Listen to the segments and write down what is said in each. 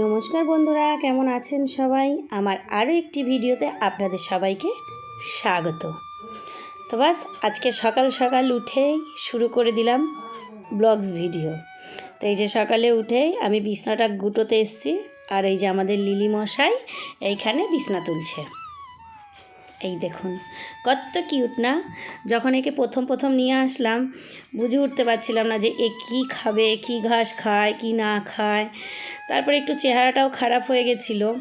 নমস্কার বন্ধুরা, কেমন আছেন সবাই? আমার আরও একটি ভিডিওতে আপনাদের সবাইকে স্বাগত। তো বাস, আজকে সকাল সকাল উঠেই শুরু করে দিলাম ব্লগস ভিডিও। তো এই যে সকালে উঠেই আমি বিছনাটা গুটোতে এসছি, আর এই যে আমাদের লিলি মশাই এইখানে বিছনা তুলছে। এই দেখুন কত কিউট না? যখন একে প্রথম প্রথম নিয়ে আসলাম, বুঝে উঠতে পারছিলাম না যে এ কী খাবে, কী ঘাস খায়, কি না খায়। তারপরে একটু চেহারাটাও খারাপ হয়ে গেছিল।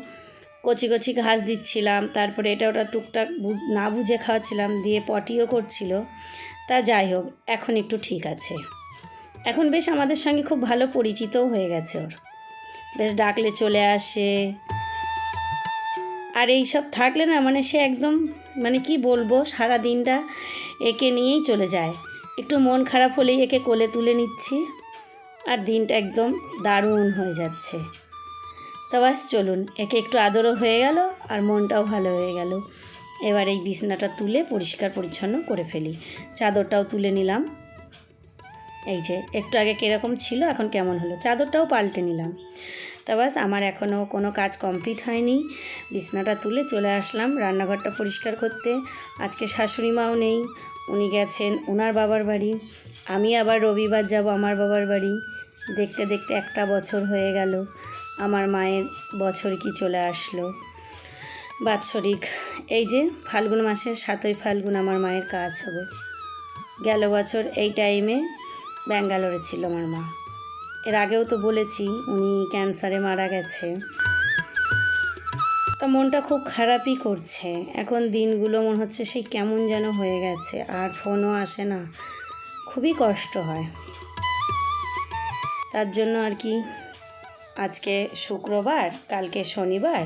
কচি কচি ঘাস দিচ্ছিলাম, তারপরে এটা ওটা টুকটাক না বুঝে খাওয়াচ্ছিলাম, দিয়ে পটিও করছিল। তা যাই হোক, এখন একটু ঠিক আছে। এখন বেশ আমাদের সঙ্গে খুব ভালো পরিচিতও হয়ে গেছে ওর। বেশ ডাকলে চলে আসে। আর এই সব থাকলে না মানে সে একদম মানে কি বলব, সারা দিনটা একে নিয়েই চলে যায়। একটু মন খারাপ হলেই একে কোলে তুলে নিচ্ছি আর দিনটা একদম দারুণ হয়ে যাচ্ছে। তো বাস চলুন, একে একটু আদরও হয়ে গেল আর মনটাও ভালো হয়ে গেল। এবার এই বিছনাটা তুলে পরিষ্কার পরিচ্ছন্ন করে ফেলি। চাদরটাও তুলে নিলাম। এই যে, একটু আগে কীরকম ছিল, এখন কেমন হলো? চাদরটাও পাল্টে নিলাম। তা বাস, আমার এখনও কোনো কাজ কমপ্লিট হয়নি। বিছনাটা তুলে চলে আসলাম রান্নাঘরটা পরিষ্কার করতে। আজকে শাশুড়ি মাও নেই, উনি গেছেন ওনার বাবার বাড়ি। আমি আবার রবিবার যাব আমার বাবার বাড়ি। দেখতে দেখতে একটা বছর হয়ে গেল, আমার মায়ের বছর কি চলে আসলো। বাৎসরিক, এই যে ফাল্গুন মাসের সাতই ফাল্গুন আমার মায়ের কাজ হবে। গেল বছর এই টাইমে ব্যাঙ্গালোরে ছিল আমার মা। এর আগেও তো বলেছি, উনি ক্যান্সারে মারা গেছে। তা মনটা খুব খারাপই করছে। এখন দিনগুলো মনে হচ্ছে সেই কেমন যেন হয়ে গেছে, আর ফোনও আসে না। খুবই কষ্ট হয়। তার জন্য আর কি আজকে শুক্রবার, কালকে শনিবার।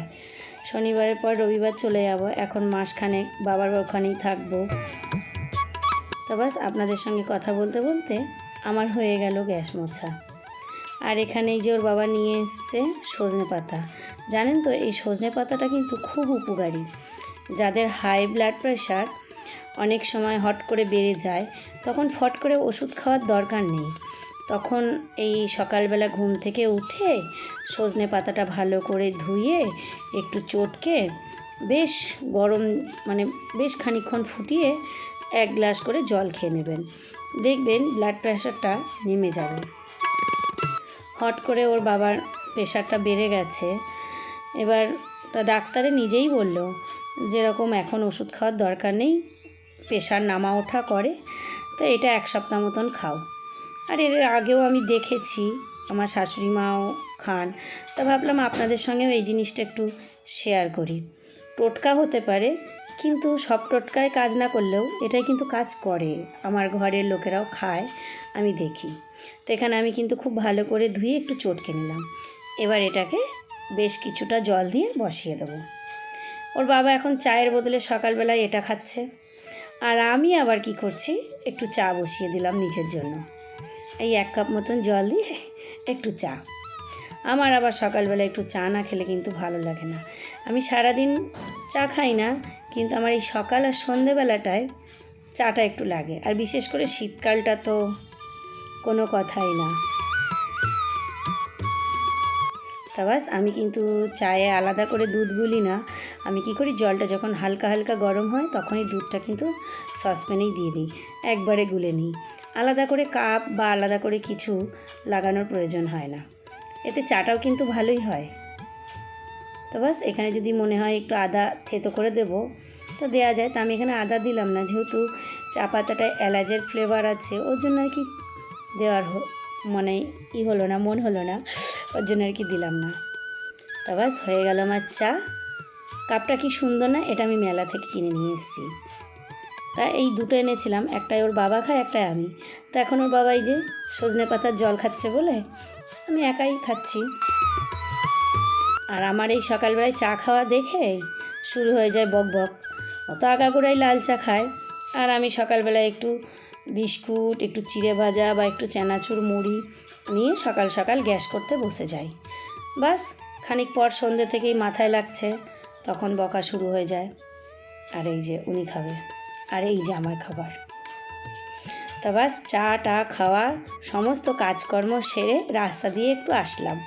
শনিবারের পর রবিবার চলে যাব, এখন মাসখানেক বাবার ওখানেই থাকব। তো বাস, আপনাদের সঙ্গে কথা বলতে বলতে আমার হয়ে গেল গ্যাস মোছা। আর এখানে এই যে ওর বাবা নিয়ে এসছে সজনে পাতা। জানেন তো, এই সজনে পাতাটা কিন্তু খুব উপকারী। যাদের হাই ব্লাড প্রেশার অনেক সময় হট করে বেড়ে যায়, তখন ফট করে ওষুধ খাওয়ার দরকার নেই। তখন এই সকালবেলা ঘুম থেকে উঠে সজনে পাতাটা ভালো করে ধুয়ে একটু চটকে বেশ গরম মানে বেশ খানিকক্ষণ ফুটিয়ে এক গ্লাস করে জল খেয়ে নেবেন। দেখবেন ব্লাড প্রেশারটা নেমে যাবে। হট করে ওর বাবার প্রেশারটা বেড়ে গেছে। এবার তা ডাক্তারে নিজেই বলল যেরকম এখন ওষুধ খাওয়ার দরকার নেই, প্রেশার নামা ওঠা করে, তো এটা এক সপ্তাহ মতন খাও। আর এর আগেও আমি দেখেছি, আমার শাশুড়ি মাও খান। তা ভাবলাম আপনাদের সঙ্গেও এই জিনিসটা একটু শেয়ার করি। টোটকা হতে পারে, কিন্তু সব টোটকায় কাজ না করলেও এটাই কিন্তু কাজ করে। আমার ঘরের লোকেরাও খায়, আমি দেখি। তো এখানে আমি কিন্তু খুব ভালো করে ধুয়ে একটু চটকে নিলাম। এবার এটাকে বেশ কিছুটা জল দিয়ে বসিয়ে দেবো। ওর বাবা এখন চায়ের বদলে সকালবেলায় এটা খাচ্ছে। আর আমি আবার কি করছি? একটু চা বসিয়ে দিলাম নিজের জন্য। এই এক কাপ মতন জল দিয়ে একটু চা। আমার আবার সকালবেলা একটু চা না খেলে কিন্তু ভালো লাগে না। আমি সারাদিন চা খাই না, কিন্তু আমার এই সকাল আর সন্ধেবেলাটায় চাটা একটু লাগে। আর বিশেষ করে শীতকালটা তো কোনো কথাই না। তা বাস, আমি কিন্তু চায়ে আলাদা করে দুধ গুলি না। আমি কি করি, জলটা যখন হালকা হালকা গরম হয়, তখনই দুধটা কিন্তু সসপ্যানেই দিয়ে দিই। একবারে গুলে নিই। আলাদা করে কাপ বা আলাদা করে কিছু লাগানোর প্রয়োজন হয় না। এতে চাটাও কিন্তু ভালোই হয়। তো বাস, এখানে যদি মনে হয় একটু আদা থেতো করে দেব, তো দেওয়া যায়। তা আমি এখানে আদা দিলাম না, যেহেতু চা পাতাটায় এলাচের ফ্লেভার আছে, ওর জন্য আর কি দেওয়ার মানে ই হলো না, মন হলো না, ওর জন্য আর কি দিলাম না। তা বাস হয়ে গেল আমার চা। কাপটা কি সুন্দর না, এটা আমি মেলা থেকে কিনে নিয়ে এসেছি। তা এই দুটো এনেছিলাম, একটাই ওর বাবা খায়, একটাই আমি। তো এখন ওর বাবাই যে সজনে পাতার জল খাচ্ছে বলে, আমি একাই খাচ্ছি। আর আমার এই সকালবেলায় চা খাওয়া দেখে শুরু হয়ে যায় বক বক। অত আগাগোড়াই লাল চা খায়। আর আমি সকালবেলায় একটু বিস্কুট, একটু চিড়ে ভাজা বা একটু চানাচুর মুড়ি নিয়ে সকাল সকাল গ্যাস করতে বসে যাই। বাস, খানিক পর সন্ধ্যে থেকেই মাথায় লাগছে, তখন বকা শুরু হয়ে যায়। আর এই যে উনি খাবে, আর এই যে আমার খাবার। তা বাস, চা, টা, খাওয়া, সমস্ত কাজকর্ম সেরে রাস্তা দিয়ে একটু আসলাম।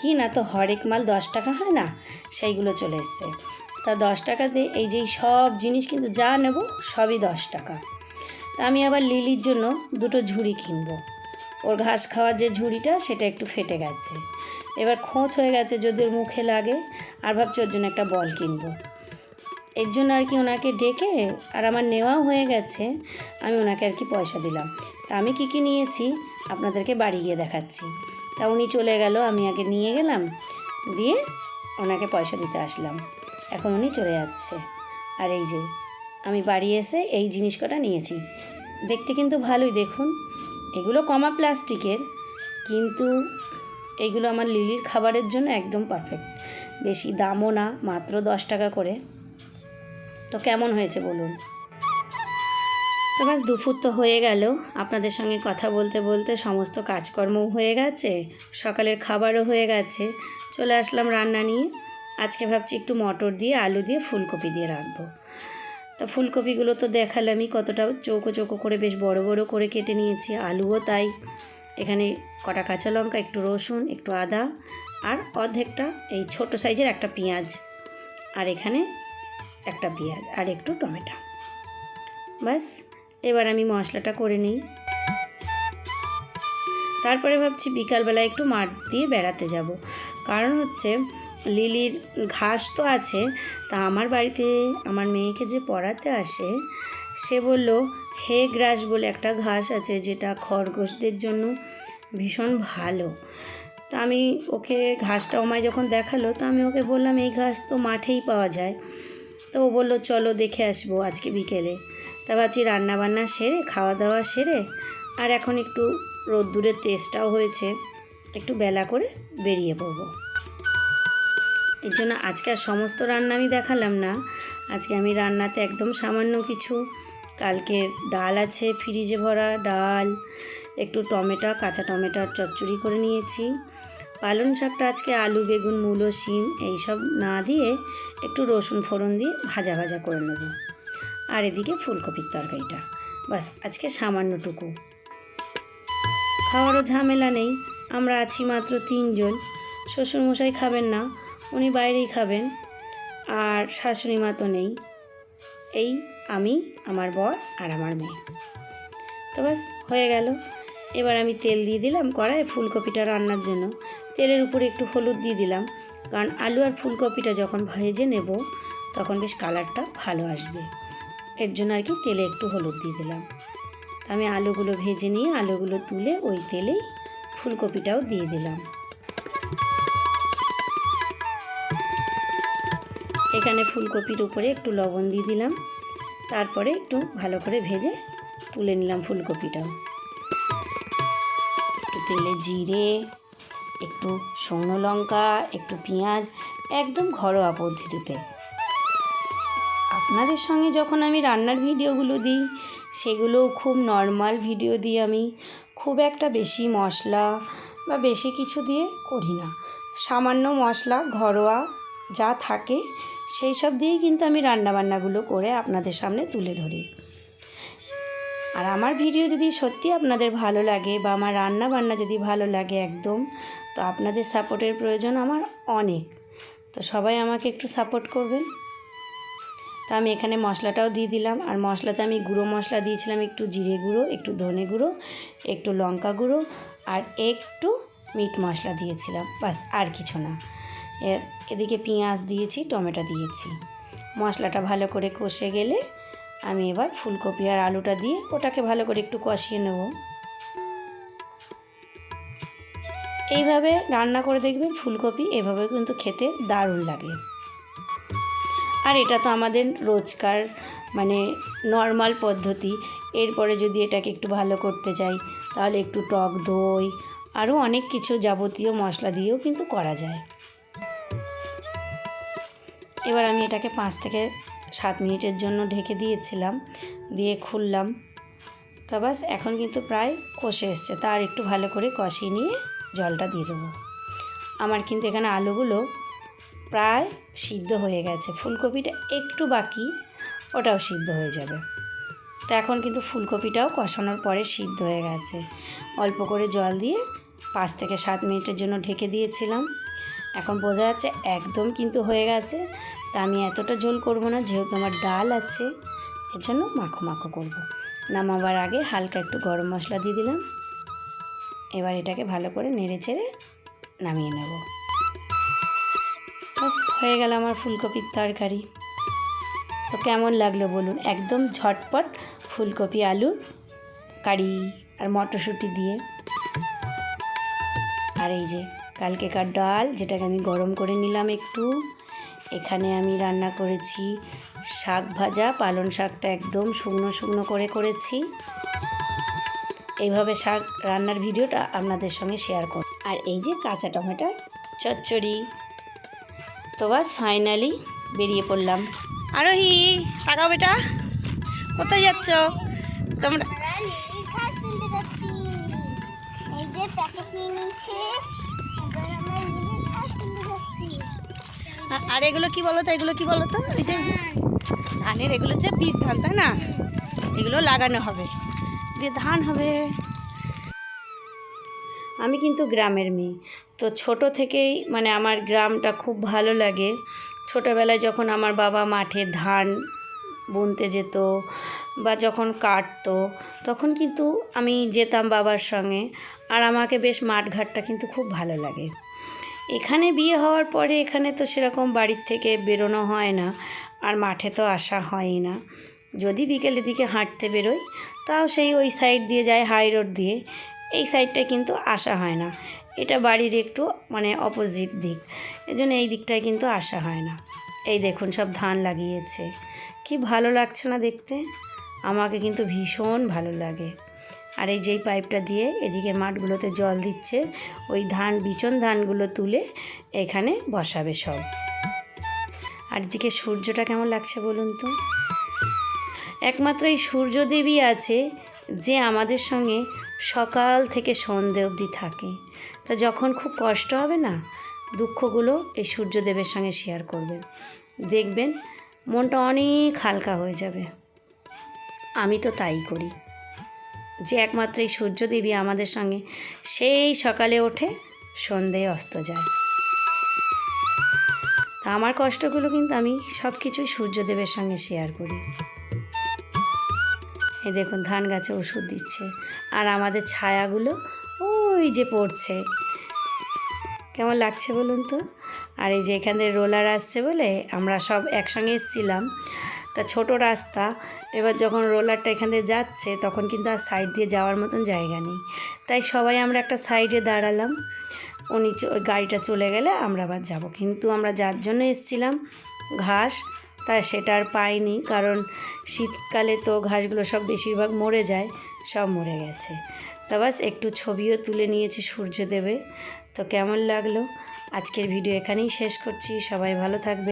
কি না তো হরেক মাল দশ টাকা হয় না? সেইগুলো চলে এসছে। তা দশ টাকাতে এই যে সব জিনিস কিন্তু যা নেব সবই দশ টাকা। আমি আবার লিলির জন্য দুটো ঝুড়ি কিনবো। ওর ঘাস খাওয়ার যে ঝুড়িটা, সেটা একটু ফেটে গেছে। এবার খোঁচ হয়ে গেছে যদি ওর মুখে লাগে, আর ভাবছি ওর জন্য একটা বল কিনবো। এর জন্য আর কি ওনাকে ডেকে, আর আমার নেওয়াও হয়ে গেছে, আমি ওনাকে আর কি পয়সা দিলাম। তা আমি কী কী নিয়েছি, আপনাদেরকে বাড়ি গিয়ে দেখাচ্ছি। তা উনি চলে গেল, আমি আগে নিয়ে গেলাম, দিয়ে ওনাকে পয়সা দিতে আসলাম। এখন উনি চলে যাচ্ছে। আর এই যে, আমি বাড়ি এসে এই জিনিস কটা নিয়েছি। দেখতে কিন্তু ভালোই, দেখুন। এগুলো কমা প্লাস্টিকের, কিন্তু এগুলো আমার লিলির খাবারের জন্য একদম পারফেক্ট বেশি দামও না, মাত্র দশ টাকা করে। তো কেমন হয়েছে বলুন? তো বাস দুপুর তো হয়ে গেল। আপনাদের সঙ্গে কথা বলতে বলতে সমস্ত কাজকর্মও হয়ে গেছে, সকালের খাবারও হয়ে গেছে। চলে আসলাম রান্না নিয়ে। আজকে ভাবছি একটু মটর দিয়ে, আলু দিয়ে ফুলকপি দিয়ে রাখব তা ফুলকপিগুলো তো দেখালামই কতটা চৌকো চৌকো করে বেশ বড় বড় করে কেটে নিয়েছি, আলুও তাই। এখানে কটা কাঁচা লঙ্কা, একটু রসুন, একটু আদা আর অর্ধেকটা এই ছোট সাইজের একটা পেঁয়াজ আর এখানে একটা পেঁয়াজ আর একটু টমেটো। বাস এবার আমি মশলাটা করে নিই। তারপরে ভাবছি বিকালবেলা একটু মাঠ দিয়ে বেড়াতে যাব। কারণ হচ্ছে লিলির ঘাস তো আছে, তা আমার বাড়িতে আমার মেয়েকে যে পড়াতে আসে, সে বলল, হে গ্রাস বলে একটা ঘাস আছে যেটা খরগোশদের জন্য ভীষণ ভালো। তা আমি ওকে ঘাসটা আমায় যখন দেখাল, তো আমি ওকে বললাম, এই ঘাস তো মাঠেই পাওয়া যায়। তো ও বলল, চলো দেখে আসব আজকে বিকেলে। তা ভাবছি রান্নাবান্না সেরে খাওয়া দাওয়া সেরে, আর এখন একটু রোদ্দুরের তেজটাও হয়েছে, একটু বেলা করে বেরিয়ে পড়ব। এর জন্য আজকে আর সমস্ত রান্না আমি দেখালাম না। আজকে আমি রান্নাতে একদম সামান্য কিছু। কালকে ডাল আছে, ফ্রিজে ভরা ডাল, একটু টমেটো, কাঁচা টমেটোর চচ্চড়ি করে নিয়েছি। পালং শাকটা আজকে আলু, বেগুন, মূলো, শিম এইসব না দিয়ে একটু রসুন ফোড়ন দিয়ে ভাজা ভাজা করে নেব। আর এদিকে ফুলকপির তরকারিটা। বাস, আজকে সামান্যটুকু। খাওয়ারও ঝামেলা নেই। আমরা আছি মাত্র তিনজন। শ্বশুরমশাই খাবেন না। উনি বাইরেই খাবেন, আর শাশুড়ি মা তো নেই। এই আমি, আমার বর আর আমার মেয়ে। তো ব্যাস, হয়ে গেল। এবার আমি তেল দিয়ে দিলাম কড়াইয়ে ফুলকপিটা রান্নার জন্য। তেলের উপরে একটু হলুদ দিয়ে দিলাম, কারণ আলু আর ফুলকপিটা যখন ভেজে নেব, তখন বেশ কালারটা ভালো আসবে। এর জন্য আর কি তেলে একটু হলুদ দিয়ে দিলাম। আমি আলুগুলো ভেজে নিয়ে আলুগুলো তুলে ওই তেলেই ফুলকপিটাও দিয়ে দিলাম। এখানে ফুলকপির উপরে একটু লবণ দিয়ে দিলাম। তারপরে একটু ভালো করে ভেজে তুলে নিলাম ফুলকপিটাও একটু তেলে জিরে, একটু শুকনো লঙ্কা, একটু পেঁয়াজ, একদম ঘরোয়া পদ্ধতিতে। আপনাদের সঙ্গে যখন আমি রান্নার ভিডিওগুলো দিই সেগুলো খুব নর্মাল ভিডিও দিই আমি খুব একটা বেশি মশলা বা বেশি কিছু দিয়ে করি না। সামান্য মশলা, ঘরোয়া যা থাকে সেই সব দিয়েই কিন্তু আমি রান্নাবান্নাগুলো করে আপনাদের সামনে তুলে ধরি। আর আমার ভিডিও যদি সত্যি আপনাদের ভালো লাগে বা আমার রান্না বান্না যদি ভালো লাগে একদম, তো আপনাদের সাপোর্টের প্রয়োজন আমার অনেক। তো সবাই আমাকে একটু সাপোর্ট করবেন। তো আমি এখানে মশলাটাও দিয়ে দিলাম। আর মশলাতে আমি গুঁড়ো মশলা দিয়েছিলাম একটু জিরে গুঁড়ো, একটু ধনে গুঁড়ো, একটু লঙ্কা গুঁড়ো, আর একটু মিট মশলা দিয়েছিলাম। বাস আর কিছু না। এদিকে পেঁয়াজ দিয়েছি, টমেটো দিয়েছি। মশলাটা ভালো করে কষে গেলে আমি এবার ফুলকপি আর আলুটা দিয়ে ওটাকে ভালো করে একটু কষিয়ে নেব। এইভাবে রান্না করে দেখবেন ফুলকপি এভাবে কিন্তু খেতে দারুণ লাগে। আর এটা তো আমাদের রোজকার মানে নর্মাল পদ্ধতি। এরপরে যদি এটাকে একটু ভালো করতে চাই তাহলে একটু টক দই, আরও অনেক কিছু যাবতীয় মশলা দিয়েও কিন্তু করা যায়। এবার আমি এটাকে পাঁচ থেকে সাত মিনিটের জন্য ঢেকে দিয়েছিলাম, দিয়ে খুললাম। তা বাস, এখন কিন্তু প্রায় কষে এসছে। তার একটু ভালো করে কষিয়ে নিয়ে জলটা দিয়ে দেবো। আমার কিন্তু এখানে আলুগুলো প্রায় সিদ্ধ হয়ে গেছে। ফুলকপিটা একটু বাকি, ওটাও সিদ্ধ হয়ে যাবে। তো এখন কিন্তু ফুলকপিটাও কষানোর পরে সিদ্ধ হয়ে গেছে। অল্প করে জল দিয়ে পাঁচ থেকে সাত মিনিটের জন্য ঢেকে দিয়েছিলাম। এখন বোঝা যাচ্ছে একদম কিন্তু হয়ে গেছে। তা আমি এতটা ঝোল করব না, যেহেতু আমার ডাল আছে, এর জন্য মাখো মাখো করব। নামাবার আগে হালকা একটু গরম মশলা দিয়ে দিলাম। এবার এটাকে ভালো করে নেড়ে চেড়ে নামিয়ে নেব। হয়ে গেল আমার ফুলকপির তরকারি। তো কেমন লাগল বলুন? একদম ঝটপট ফুলকপি, আলু, কারি আর মটরশুঁটি দিয়ে। আর এই যে, কালকেকার ডাল, যেটাকে আমি গরম করে নিলাম একটু। এখানে আমি রান্না করেছি শাক ভাজা, পালং শাকটা একদম শুকনো শুকনো করে করেছি। এইভাবে শাক রান্নার ভিডিওটা আপনাদের সঙ্গে শেয়ার করব। আর এই যে কাঁচা টমেটোর চচ্চড়ি। তো বাস ফাইনালি বেরিয়ে পড়লাম। আরোহি, তাকাও বেটা। কোথায় যাচ্ছ? তোমরা আর এগুলো কি বলো তো, এগুলো কি বলো তো? যে ধানের, এগুলো হচ্ছে বীজ ধান, তাই না? এগুলো লাগানো হবে। দিয়ে ধান হবে। আমি কিন্তু গ্রামের মেয়ে। তো ছোট থেকেই মানে আমার গ্রামটা খুব ভালো লাগে। ছোটোবেলায় যখন আমার বাবা মাঠে ধান বুনতে যেত বা যখন কাটতো, তখন কিন্তু আমি যেতাম বাবার সঙ্গে। আর আমাকে বেশ মাঠঘাটটা কিন্তু খুব ভালো লাগে। এখানে বিয়ে হওয়ার পরে এখানে তো সেরকম বাড়ির থেকে বেরোনো হয় না, আর মাঠে তো আসা হয়ই না। যদি বিকেলের দিকে হাঁটতে বেরোই, তাও সেই ওই সাইড দিয়ে যায় হাই রোড দিয়ে। এই সাইডটা কিন্তু আসা হয় না। এটা বাড়ির একটু মানে অপোজিট দিক। এজন্য এই দিকটায় কিন্তু আসা হয় না। এই দেখুন সব ধান লাগিয়েছে। কি ভালো লাগছে না দেখতে? আমাকে কিন্তু ভীষণ ভালো লাগে। আর এই যেই পাইপটা দিয়ে এদিকে মাঠগুলোতে জল দিচ্ছে, ওই ধান, বিচন ধানগুলো তুলে এখানে বসাবে সব। আর এদিকে সূর্যটা কেমন লাগছে বলুন তো? একমাত্র এই সূর্যদেবী আছে যে আমাদের সঙ্গে সকাল থেকে সন্ধে অবধি থাকে। তা যখন খুব কষ্ট হবে না, দুঃখগুলো এই সূর্যদেবের সঙ্গে শেয়ার করবেন। দেখবেন মনটা অনেক হালকা হয়ে যাবে। আমি তো তাই করি। যে একমাত্র এই সূর্যদেবী আমাদের সঙ্গে, সেই সকালে ওঠে সন্ধে অস্ত যায়। তা আমার কষ্টগুলো কিন্তু আমি সব কিছুই সূর্যদেবের সঙ্গে শেয়ার করি। এই দেখুন, ধান গাছে ওষুধ দিচ্ছে, আর আমাদের ছায়াগুলো ওই যে পড়ছে। কেমন লাগছে বলুন তো? আর এই যে এখানে রোলার আসছে বলে আমরা সব একসঙ্গে এসেছিলাম। তা ছোট রাস্তা। এবার যখন রোলারটা এখান দিয়ে যাচ্ছে, তখন কিন্তু আর সাইড দিয়ে যাওয়ার মতন জায়গা নেই। তাই সবাই আমরা একটা সাইডে দাঁড়ালাম। উনি ওই গাড়িটা চলে গেলে আমরা আবার যাব। কিন্তু আমরা যার জন্য এসেছিলাম, ঘাস, তা সেটা আর পাইনি। কারণ শীতকালে তো ঘাসগুলো সব বেশিরভাগ মরে যায়, সব মরে গেছে। তা বাস একটু ছবিও তুলে নিয়েছি সূর্যদেবের। তো কেমন লাগল? আজকের ভিডিও এখানেই শেষ করছি। সবাই ভালো থাকবে